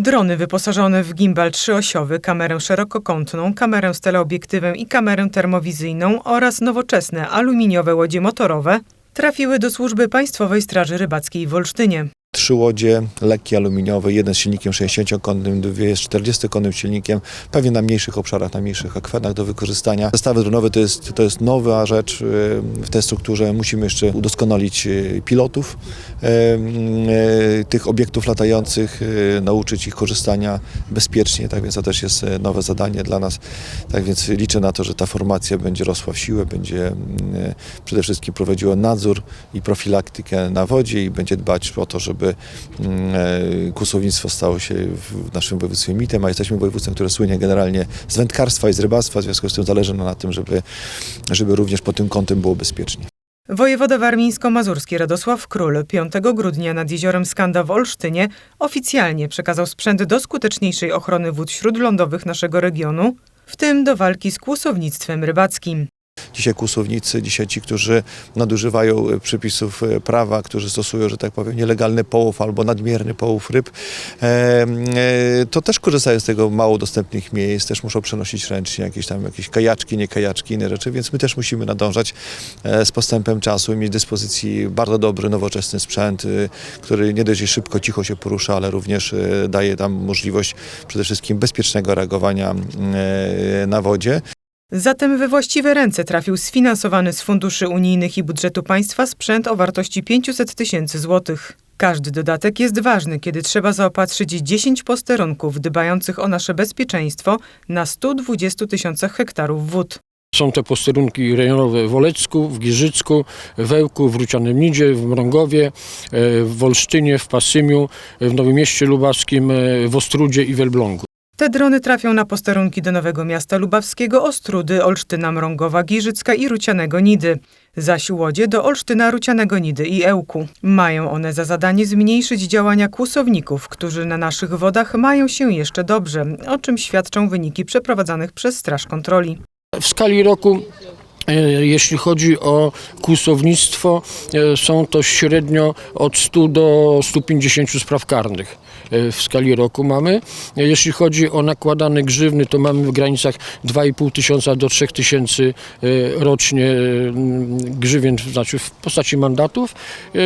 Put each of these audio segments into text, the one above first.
Drony wyposażone w gimbal trzyosiowy, kamerę szerokokątną, kamerę z teleobiektywem i kamerę termowizyjną oraz nowoczesne aluminiowe łodzie motorowe trafiły do służby Państwowej Straży Rybackiej w Olsztynie. Łodzie lekkie aluminiowe, jeden z silnikiem 60-konnym, dwie z 40-konnym silnikiem, pewnie na mniejszych obszarach, na mniejszych akwenach do wykorzystania. Zestawy dronowe to jest, to jest nowa rzecz y, w tej strukturze. Musimy jeszcze udoskonalić y, pilotów y, tych obiektów latających, nauczyć ich korzystania bezpiecznie, tak więc to też jest nowe zadanie dla nas. Tak więc liczę na to, że ta formacja będzie rosła w siłę, będzie przede wszystkim prowadziła nadzór i profilaktykę na wodzie i będzie dbać o to, żeby e, kłusownictwo stało się w naszym województwie mitem, a jesteśmy województwem, które słynie generalnie z wędkarstwa i z rybactwa, w związku z tym zależy nam na tym, żeby, żeby również pod tym kątem było bezpiecznie. Wojewoda warmińsko-mazurski Radosław Król 5 grudnia nad jeziorem Skanda w Olsztynie oficjalnie przekazał sprzęt do skuteczniejszej ochrony wód śródlądowych naszego regionu, w tym do walki z kłusownictwem rybackim. Dzisiaj kłusownicy, dzisiaj ci, którzy nadużywają e, przepisów e, prawa, którzy stosują, że tak powiem, nielegalny połów albo nadmierny połów ryb, e, to też korzystają z tego mało dostępnych miejsc, też muszą przenosić ręcznie jakieś tam jakieś kajaczki, nie kajaczki, inne rzeczy, więc my też musimy nadążać z postępem czasu i mieć dyspozycji bardzo dobry, nowoczesny sprzęt, e, który nie dość, szybko, cicho się porusza, ale również e, daje nam możliwość przede wszystkim bezpiecznego reagowania e, na wodzie. Zatem we właściwe ręce trafił sfinansowany z funduszy unijnych i budżetu państwa sprzęt o wartości 500 tysięcy złotych. Każdy dodatek jest ważny, kiedy trzeba zaopatrzyć 10 posterunków dbających o nasze bezpieczeństwo na 120 tysiącach hektarów wód. Są te posterunki rejonowe w Olecku, w Giżycku, w Ełku, w Rucianym Nidzie, w Mrągowie, e, w Olsztynie, w Pasymiu, w Nowym Mieście Lubawskim, e, w Ostrudzie i w Elblągu. Te drony trafią na posterunki do Nowego Miasta Lubawskiego, Ostrudy, Olsztyna, Mrągowa, Giżycka i Rucianego Nidy. Zaś łodzie do Olsztyna, Rucianego Nidy i Ełku. Mają one za zadanie zmniejszyć działania kłusowników, którzy na naszych wodach mają się jeszcze dobrze, o czym świadczą wyniki przeprowadzanych przez Straż Kontroli. W skali roku jeśli chodzi o kłusownictwo, e, są to średnio od 100 do 150 spraw karnych e, w skali roku mamy. E, Jeśli chodzi o nakładane grzywny, to mamy w granicach 2,5 tysiąca do 3 tysięcy e, rocznie e, grzywien, znaczy w postaci mandatów, e,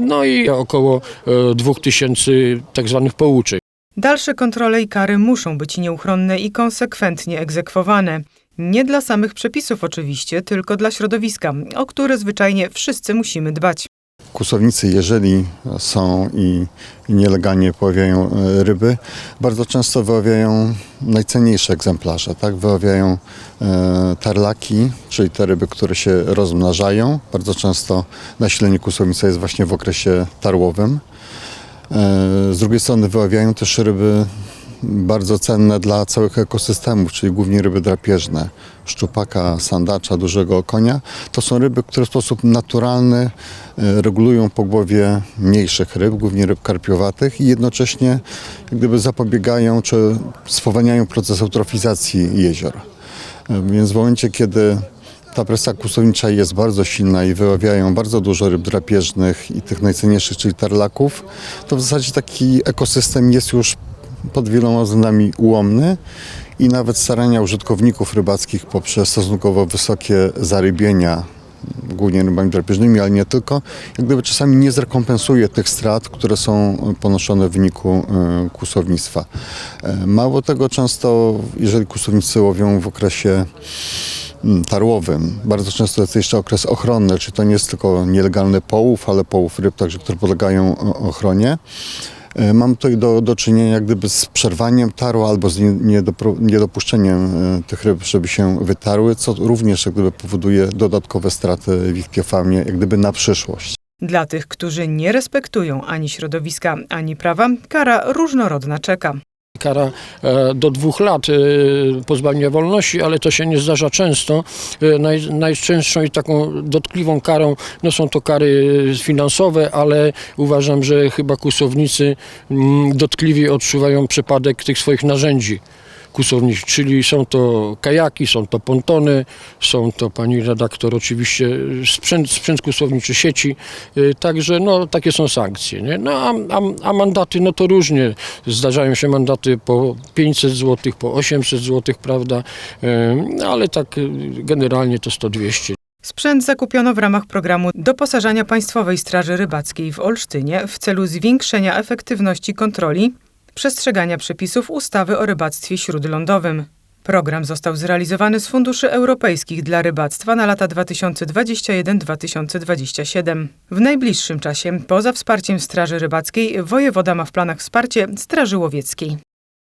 no i około e, 2 tysięcy tak zwanych pouczek. Dalsze kontrole i kary muszą być nieuchronne i konsekwentnie egzekwowane. Nie dla samych przepisów oczywiście, tylko dla środowiska, o które zwyczajnie wszyscy musimy dbać. Kłusownicy, jeżeli są i, nielegalnie poławiają e, ryby, bardzo często wyławiają najcenniejsze egzemplarze. Tak? Wyławiają e, tarlaki, czyli te ryby, które się rozmnażają. Bardzo często nasilenie kłusownica jest właśnie w okresie tarłowym. E, z drugiej strony wyławiają też ryby bardzo cenne dla całych ekosystemów, czyli głównie ryby drapieżne, szczupaka, sandacza, dużego konia. To są ryby, które w sposób naturalny e, regulują pogłowie mniejszych ryb, głównie ryb karpiowatych i jednocześnie jak gdyby zapobiegają czy spowalniają proces eutrofizacji jezior. E, Więc w momencie, kiedy ta presja kłusownicza jest bardzo silna i wyławiają bardzo dużo ryb drapieżnych i tych najcenniejszych, czyli tarlaków, to w zasadzie taki ekosystem jest już pod wieloma względami ułomny i nawet starania użytkowników rybackich poprzez stosunkowo wysokie zarybienia, głównie rybami drapieżnymi, ale nie tylko, jak gdyby czasami nie zrekompensuje tych strat, które są ponoszone w wyniku e, kłusownictwa. E, Mało tego, często jeżeli kłusownicy łowią w okresie mm, tarłowym. Bardzo często jest jeszcze okres ochronny, czyli to nie jest tylko nielegalny połów, ale połów ryb, także, które podlegają o- ochronie. E, Mam tutaj do, do czynienia jak gdyby z przerwaniem taru albo z niedopuszczeniem e, tych ryb, żeby się wytarły, co również jak gdyby powoduje dodatkowe straty w ich piofamie, jak gdyby na przyszłość. Dla tych, którzy nie respektują ani środowiska, ani prawa, kara różnorodna czeka. Kara e, do dwóch lat e, pozbawienia wolności, ale to się nie zdarza często. E, Naj, najczęstszą i taką dotkliwą karą no są to kary finansowe, ale uważam, że chyba kłusownicy mm, dotkliwie odczuwają przypadek tych swoich narzędzi kłusowniczych, czyli są to kajaki, są to pontony, są to pani redaktor oczywiście sprzęt, sprzęt kłusowniczy sieci, y, także no takie są sankcje. Nie? No a, a, a mandaty no to różnie, zdarzają się mandaty po 500 zł, po 800 zł, prawda, Y, ale tak y, generalnie to 100-200. Sprzęt zakupiono w ramach programu doposażania Państwowej Straży Rybackiej w Olsztynie w celu zwiększenia efektywności kontroli przestrzegania przepisów ustawy o rybactwie śródlądowym. Program został zrealizowany z funduszy europejskich dla rybactwa na lata 2021-2027. W najbliższym czasie, poza wsparciem Straży Rybackiej, wojewoda ma w planach wsparcie Straży Łowieckiej.